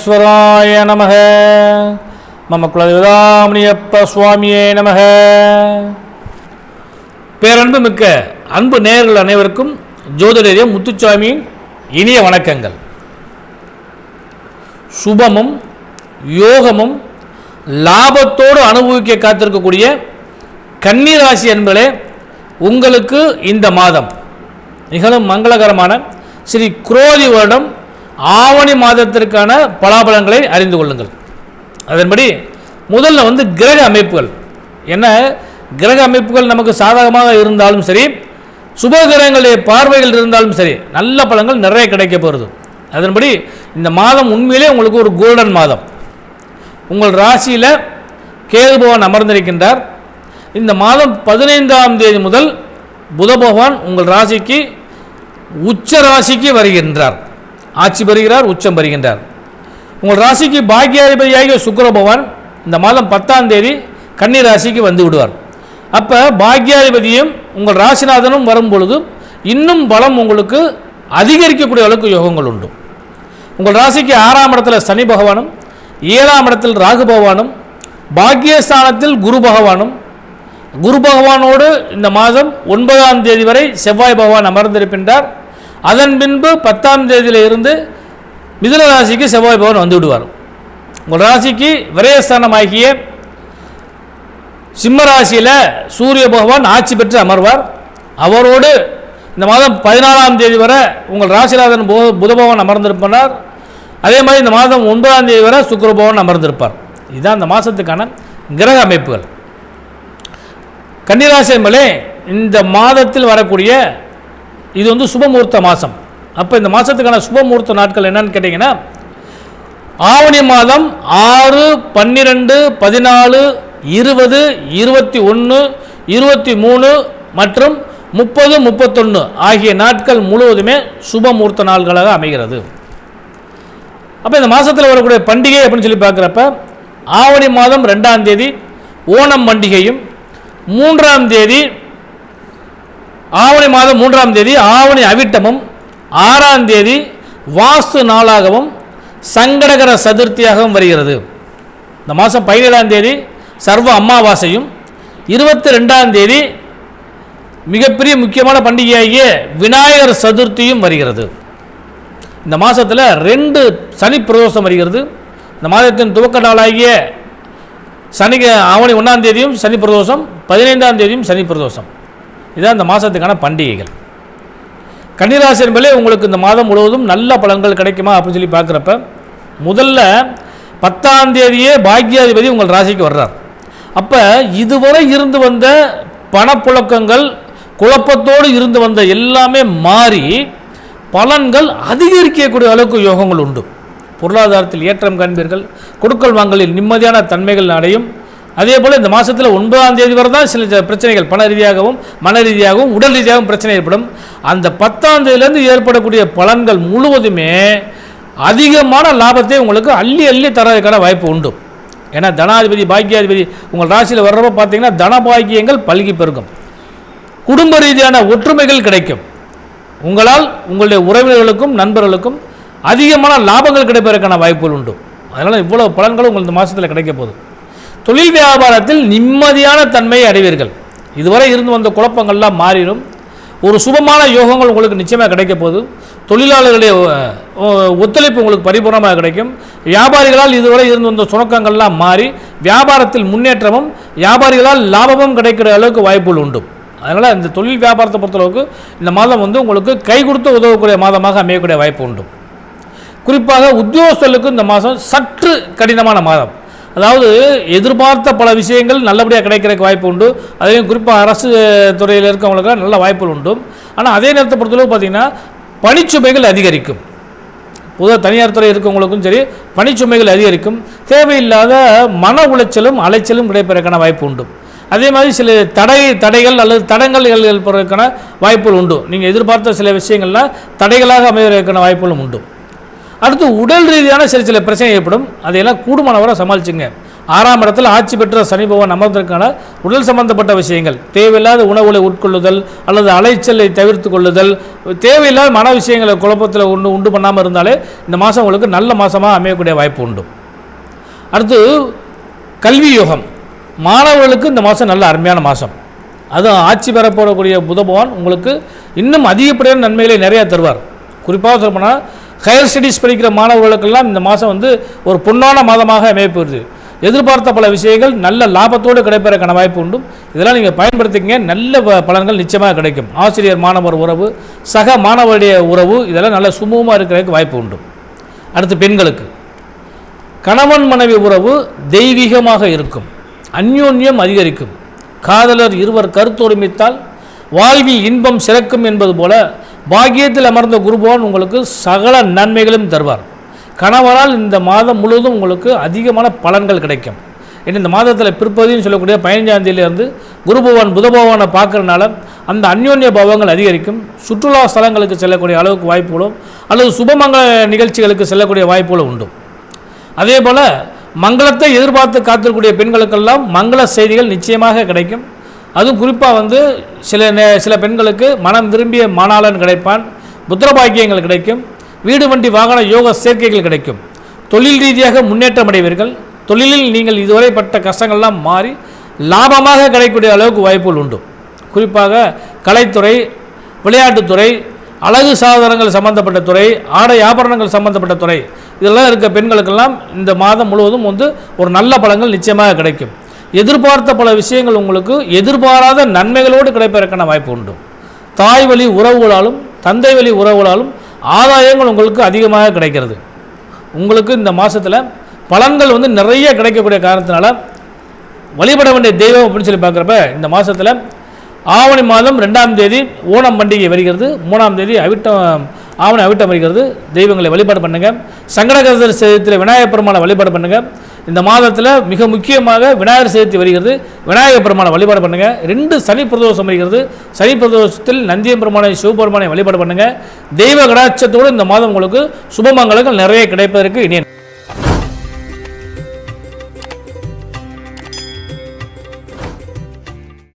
விக்னேஸ்வராய நமக. மம குலதேவதாமணியப்ப சுவாமியே நமக. பேரன்பு மிக்க அன்பு நேர்கள் அனைவருக்கும் ஜோதிடரிய முத்துச்சாமியின் இனிய வணக்கங்கள். சுபமும் யோகமும் லாபத்தோடு அனுபவிக்க காத்திருக்கக்கூடிய கன்னிராசி என்பதே உங்களுக்கு இந்த மாதம் மிகவும் மங்களகரமான ஸ்ரீ குரோதி வருடம் ஆவணி மாதத்திற்கான பலாபலங்களை அறிந்து கொள்ளுங்கள். அதன்படி முதல்ல வந்து கிரக அமைப்புகள். என்ன? கிரக அமைப்புகள் நமக்கு சாதகமாக இருந்தாலும் சரி சுபகிரகங்களுடைய பார்வைகள் இருந்தாலும் சரி நல்ல பலங்கள் நிறைய கிடைக்க போகிறது அதன்படி இந்த மாதம் உண்மையிலே உங்களுக்கு ஒரு கோல்டன் மாதம். உங்கள் ராசியில் கேது பகவான் அமர்ந்திருக்கின்றார். இந்த மாதம் பதினைந்தாம் தேதி முதல் புத பகவான் உங்கள் ராசிக்கு உச்ச ராசிக்கு வருகின்றார். ஆட்சி பெறுகிறார் உச்சம் பெறுகின்றார். உங்கள் ராசிக்கு பாக்கியாதிபதியாகிய சுக்கிர பகவான் இந்த மாதம் பத்தாம் தேதி கன்னி ராசிக்கு வந்து விடுவார். அப்போ பாக்கியாதிபதியும் உங்கள் ராசிநாதனும் வரும் பொழுது இன்னும் பலம் உங்களுக்கு அதிகரிக்கக்கூடிய அளவுக்கு யோகங்கள் உண்டு. உங்கள் ராசிக்கு ஆறாம் இடத்துல சனி பகவானும் ஏழாம் இடத்தில் ராகு பகவானும் பாக்கியஸ்தானத்தில் குரு பகவானும் குரு பகவானோடு இந்த மாதம் ஒன்பதாம் தேதி வரை செவ்வாய் பகவான் அமர்ந்திருக்கின்றார். அதன் பின்பு பத்தாம் தேதியில் இருந்து மிதுன ராசிக்கு செவ்வாய் பவன் வந்து விடுவார். உங்கள் ராசிக்கு விரயஸ்தானமாகிய சிம்ம ராசியில் சூரிய பகவான் ஆட்சி பெற்று அமர்வார். அவரோடு இந்த மாதம் பதினாலாம் தேதி வரை உங்கள் ராசிநாதன் பு- புத பகவான் அமர்ந்திருப்பார். அதே மாதிரி இந்த மாதம் ஒன்பதாம் தேதி வரை சுக்கிர பகவான் அமர்ந்திருப்பார். இதுதான் இந்த மாதத்துக்கான கிரக அமைப்புகள். கன்னிராசி என்பதே இந்த மாதத்தில் வரக்கூடிய இது வந்து சுபமுகூர்த்த மாதம் அப்போ இந்த மாதத்துக்கான சுபமுகூர்த்த நாட்கள் என்னன்னு கேட்டிங்கன்னா ஆவணி மாதம் ஆறு பன்னிரெண்டு பதினாலு இருபது இருபத்தி ஒன்று இருபத்தி மூணு மற்றும் முப்பது முப்பத்தொன்று ஆகிய நாட்கள் முழுவதுமே சுபமுகூர்த்த நாள்களாக அமைகிறது. அப்போ இந்த மாதத்தில் வரக்கூடிய பண்டிகை அப்படின்னு சொல்லி பார்க்குறப்ப ஆவணி மாதம் ரெண்டாம் தேதி ஓணம் பண்டிகையும் மூன்றாம் தேதி ஆவணி மாதம் மூன்றாம் தேதி ஆவணி அவிட்டமும் ஆறாம் தேதி வாஸ்து நாளாகவும் சங்கடகர சதுர்த்தியாகவும் வருகிறது. இந்த மாதம் பதினேழாம் தேதி சர்வ அமாவாசையும் இருபத்தி ரெண்டாம் தேதி மிகப்பெரிய முக்கியமான பண்டிகையாகிய விநாயகர் சதுர்த்தியும் வருகிறது. இந்த மாதத்தில் ரெண்டு சனி பிரதோஷம் வருகிறது. இந்த மாதத்தின் துவக்க நாளாகிய சனி ஆவணி ஒன்றாம் தேதியும் சனி பிரதோஷம் பதினைந்தாம் தேதியும் சனி பிரதோஷம். இதுதான் இந்த மாதத்துக்கான பண்டிகைகள். கன்னிராசி என்பதே உங்களுக்கு இந்த மாதம் முழுவதும் நல்ல பலன்கள் கிடைக்குமா அப்படின்னு சொல்லி பார்க்குறப்ப முதல்ல பத்தாம் தேதியே பாக்யாதிபதி உங்கள் ராசிக்கு வர்றார். அப்போ இதுவரை இருந்து வந்த பணப்புழக்கங்கள் குழப்பத்தோடு இருந்து வந்த எல்லாமே மாறி பலன்கள் அதிகரிக்கக்கூடிய அளவுக்கு யோகங்கள் உண்டு. பொருளாதாரத்தில் ஏற்றம் காண்பீர்கள். கொடுக்கல் வாங்கலில் நிம்மதியான தன்மைகள் அடையும். அதே போல் இந்த மாதத்தில் ஒன்பதாம் தேதி வரை தான் சில பிரச்சனைகள் பண ரீதியாகவும் மன ரீதியாகவும் உடல் ரீதியாகவும் பிரச்சனை ஏற்படும். அந்த பத்தாம் தேதியிலேருந்து ஏற்படக்கூடிய பலன்கள் முழுவதுமே அதிகமான லாபத்தை உங்களுக்கு அள்ளி அள்ளி தரதுக்கான வாய்ப்பு உண்டு. ஏன்னா தனாதிபதி பாக்கியாதிபதி உங்கள் ராசியில் வர்றப்ப பார்த்தீங்கன்னா தனபாக்கியங்கள் பல்கி பெருகும். குடும்ப ரீதியான ஒற்றுமைகள் கிடைக்கும். உங்களால் உங்களுடைய உறவினர்களுக்கும் நண்பர்களுக்கும் அதிகமான லாபங்கள் கிடைப்பதற்கான வாய்ப்புகள் உண்டு. அதனால் இவ்வளோ பலன்களும் உங்களுக்கு இந்த மாதத்தில் கிடைக்க போகுது. தொழில் வியாபாரத்தில் நிம்மதியான தன்மையை அடைவீர்கள். இதுவரை இருந்து வந்த குழப்பங்கள்லாம் மாறிடும். ஒரு சுபமான யோகங்கள் உங்களுக்கு நிச்சயமாக கிடைக்க போதும் தொழிலாளர்களுடைய ஒத்துழைப்பு உங்களுக்கு பரிபூர்ணமாக கிடைக்கும். வியாபாரிகளால் இதுவரை இருந்து வந்த சுணக்கங்கள்லாம் மாறி வியாபாரத்தில் முன்னேற்றமும் வியாபாரிகளால் லாபமும் கிடைக்கிற அளவுக்கு வாய்ப்புகள் உண்டு. அதனால் இந்த தொழில் வியாபாரத்தை பொறுத்தளவுக்கு இந்த மாதம் வந்து உங்களுக்கு கை கொடுத்து உதவக்கூடிய மாதமாக அமையக்கூடிய வாய்ப்பு உண்டு. குறிப்பாக உத்தியோகஸ்தர்களுக்கு இந்த மாதம் சற்று கடினமான மாதம். அதாவது எதிர்பார்த்த பல விஷயங்கள் நல்லபடியாக கிடைக்கிறதுக்கு வாய்ப்பு உண்டு. அதையும் குறிப்பாக அரசு துறையில் இருக்கவங்களுக்கு நல்ல வாய்ப்புகள் உண்டு. ஆனால் அதே நேரத்தை பொறுத்தளவு பார்த்திங்கன்னா பணிச்சுமைகள் அதிகரிக்கும். பொதுவாக தனியார் துறை இருக்கவங்களுக்கும் சரி பணிச்சுமைகள் அதிகரிக்கும். தேவையில்லாத மன உளைச்சலும் அலைச்சலும் கிடைப்பதற்கான வாய்ப்பு உண்டு. அதே மாதிரி சில தடை தடைகள் அல்லது தடங்கள் ஏற்படுவதற்கான வாய்ப்புகள் உண்டு. நீங்கள் எதிர்பார்த்த சில விஷயங்கள்லாம் தடைகளாக அமைவதற்கான வாய்ப்புகளும் உண்டு. அடுத்து உடல் ரீதியான சில சில பிரச்சனை ஏற்படும். அதையெல்லாம் கூடுமானவரை சமாளிச்சுங்க. ஆறாம் இடத்தில் ஆட்சி பெற்ற சனி பகவான் அமர்ந்திருக்கான உடல் சம்பந்தப்பட்ட விஷயங்கள் தேவையில்லாத உணவுகளை உட்கொள்ளுதல் அல்லது அலைச்சலை தவிர்த்து கொள்ளுதல் தேவையில்லாத மன விஷயங்களை குழப்பத்தில் உண்டு உண்டு பண்ணாமல் இருந்தாலே இந்த மாதம் உங்களுக்கு நல்ல மாதமாக அமையக்கூடிய வாய்ப்பு உண்டு. அடுத்து கல்வி யோகம். மாணவர்களுக்கு இந்த மாதம் நல்ல அருமையான மாதம் அதுவும் ஆட்சி பெறப்படக்கூடிய புத பகவான் உங்களுக்கு இன்னும் அதிகப்படியான நன்மைகளை நிறையா தருவார். குறிப்பாக சொல்லப்போனால் ஹையர் ஸ்டடீஸ் படிக்கிற மாணவர்களுக்கெல்லாம் இந்த மாதம் வந்து ஒரு பொன்னான மாதமாக அமையப்போகுது. எதிர்பார்த்த பல விஷயங்கள் நல்ல லாபத்தோடு கிடைப்பதற்கான வாய்ப்பு உண்டு. இதெல்லாம் நீங்கள் பயன்படுத்திங்க நல்ல பலன்கள் நிச்சயமாக கிடைக்கும். ஆசிரியர் மாணவர் உறவு சக மாணவருடைய உறவு இதெல்லாம் நல்ல சுமூகமாக இருக்கிறதுக்கு வாய்ப்பு உண்டு. அடுத்து பெண்களுக்கு. கணவன் மனைவி உறவு தெய்வீகமாக இருக்கும். அந்யோன்யம் அதிகரிக்கும். காதலர் இருவர் கருத்தொருமித்தால் வாழ்வி இன்பம் சிறக்கும் என்பது போல பாக்கியத்தில் அமர்ந்த குருபவன் உங்களுக்கு சகல நன்மைகளும் தருவார். கணவரால் இந்த மாதம் முழுவதும் உங்களுக்கு அதிகமான பலன்கள் கிடைக்கும். ஏன்னா இந்த மாதத்தில் பிற்பகுதின்னு சொல்லக்கூடிய பதினஞ்சாம் குருபவான் புதபவானை பார்க்குறனால அந்த அந்யோன்ய பாவங்கள் அதிகரிக்கும். சுற்றுலா ஸ்தலங்களுக்கு செல்லக்கூடிய அளவுக்கு வாய்ப்புகளும் அல்லது சுபமங்கல நிகழ்ச்சிகளுக்கு செல்லக்கூடிய வாய்ப்புகளும் உண்டு. அதே போல் மங்களத்தை எதிர்பார்த்து காத்திருக்கக்கூடிய பெண்களுக்கெல்லாம் மங்கள செய்திகள் நிச்சயமாக கிடைக்கும். அதுவும் குறிப்பாக வந்து சில நே- சில பெண்களுக்கு மனம் விரும்பிய மாணாளன் கிடைப்பான் புத்திர பாக்கியங்கள் கிடைக்கும் வீடு வண்டி வாகன யோக சேர்க்கைகள் கிடைக்கும். தொழில் ரீதியாக முன்னேற்றம் அடைவீர்கள். தொழிலில் நீங்கள் இதுவரை பட்ட கஷ்டங்கள்லாம் மாறி லாபமாக கிடைக்கக்கூடிய அளவுக்கு வாய்ப்புகள் உண்டு. குறிப்பாக கலைத்துறை விளையாட்டுத்துறை அழகு சாதனங்கள் சம்பந்தப்பட்ட துறை ஆடை ஆபரணங்கள் சம்பந்தப்பட்ட துறை இதெல்லாம் இருக்க பெண்களுக்கெல்லாம் இந்த மாதம் முழுவதும் வந்து ஒரு நல்ல பழங்கள் நிச்சயமாக கிடைக்கும். எதிர்பார்த்த பல விஷயங்கள் உங்களுக்கு எதிர்பாராத நன்மைகளோடு கிடைப்பதற்கான வாய்ப்பு உண்டு. தாய் வழி உறவுகளாலும் தந்தை வழி உறவுகளாலும் ஆதாயங்கள் உங்களுக்கு அதிகமாக கிடைக்கிறது. உங்களுக்கு இந்த மாதத்தில் பலன்கள் வந்து நிறைய கிடைக்கக்கூடிய காரணத்தினால வழிபட வேண்டிய தெய்வம் அப்படின்னு சொல்லி பார்க்குறப்ப இந்த மாதத்தில் ஆவணி மாதம் ரெண்டாம் தேதி ஓணம் பண்டிகை வருகிறது. மூணாம் தேதி அவிட்டம் ஆவணி அவிட்டம் வருகிறது. தெய்வங்களை வழிபாடு பண்ணுங்கள் சங்கடகர சதுரத்தில் விநாயகப் பெருமாளை வழிபாடு பண்ணுங்கள் இந்த மாதத்தில் மிக முக்கியமாக விநாயகர் சதுர்த்தி வருகிறது. விநாயகர் பெருமானை வழிபாடு பண்ணுங்கள் ரெண்டு சனி பிரதோஷம் வருகிறது. சனி பிரதோஷத்தில் நந்தியம் பெருமானை சிவபெருமானை வழிபாடு பண்ணுங்கள் தெய்வ கடாட்சத்தோடு இந்த மாதம் உங்களுக்கு சுபமங்கலங்கள் நிறைய கிடைப்பதற்கு இணைய